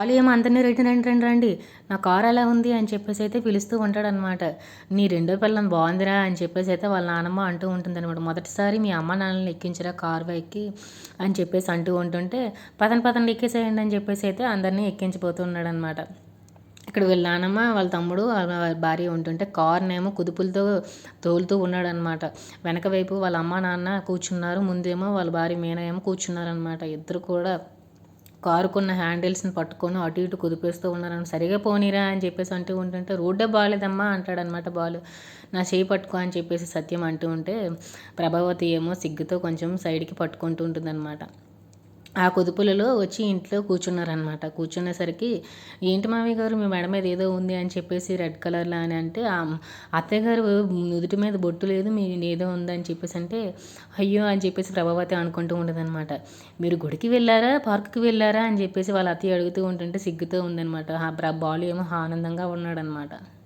వాళ్ళు ఏమో అందరినీ రండి రండి రండి రండి. నా కారు ఎలా ఉంది అని చెప్పేసి అయితే పిలుస్తూ ఉంటాడనమాట నీ రెండో పిల్లం బాగుందిరా అని చెప్పేసి అయితే వాళ్ళ నానమ్మ అంటూ ఉంటుంది అనమాట మొదటిసారి మీ అమ్మ నాన్నని ఎక్కించరా కారు ఎక్కి అని చెప్పేసి అంటూ ఉంటుంటే పదన పదన ఎక్కేసేయండి అని చెప్పేసి అయితే అందరినీ ఎక్కించిపోతున్నాడు అనమాట ఇక్కడ వీళ్ళ నానమ్మ వాళ్ళ తమ్ముడు వాళ్ళ భార్య ఉంటుంటే కార్నేమో కుదుపులతో తోలుతూ ఉన్నాడనమాట వెనక వైపు వాళ్ళ అమ్మ నాన్న కూర్చున్నారు. ముందేమో వాళ్ళ భార్య మీనా ఏమో కూర్చున్నారనమాట ఇద్దరు కూడా కారుకున్న హ్యాండిల్స్ని పట్టుకొని అటు ఇటు కుదిపేస్తూ ఉన్నారని సరిగా పోనీరా అని చెప్పేసి అంటూ ఉంటుంటే రోడ్డే బాగాలేదమ్మా అంటాడనమాట బాలు. నా చేయి పట్టుకో అని చెప్పేసి సత్యం అంటూ ఉంటే ప్రభావతి ఏమో సిగ్గుతో కొంచెం సైడ్కి పట్టుకుంటూ ఉంటుందన్నమాట. ఆ కుదుపులలో వచ్చి ఇంట్లో కూర్చున్నారనమాట కూర్చునేసరికి ఏంటి మామయ్య గారు మీ మెడ మీద ఏదో ఉంది అని చెప్పేసి రెడ్ కలర్లో అని అంటే అత్తయ్య గారు నుదుటి మీద బొట్టు లేదు మీ ఏదో ఉంది అని చెప్పేసి అంటే అయ్యో అని చెప్పేసి ప్రభావతి అనుకుంటూ ఉండదనమాట మీరు గుడికి వెళ్ళారా? పార్కుకి వెళ్ళారా? అని చెప్పేసి వాళ్ళ అత్తయ్య అడుగుతూ ఉంటుంటే సిగ్గుతూ ఉందనమాట బాలు ఏమో ఆనందంగా ఉన్నాడనమాట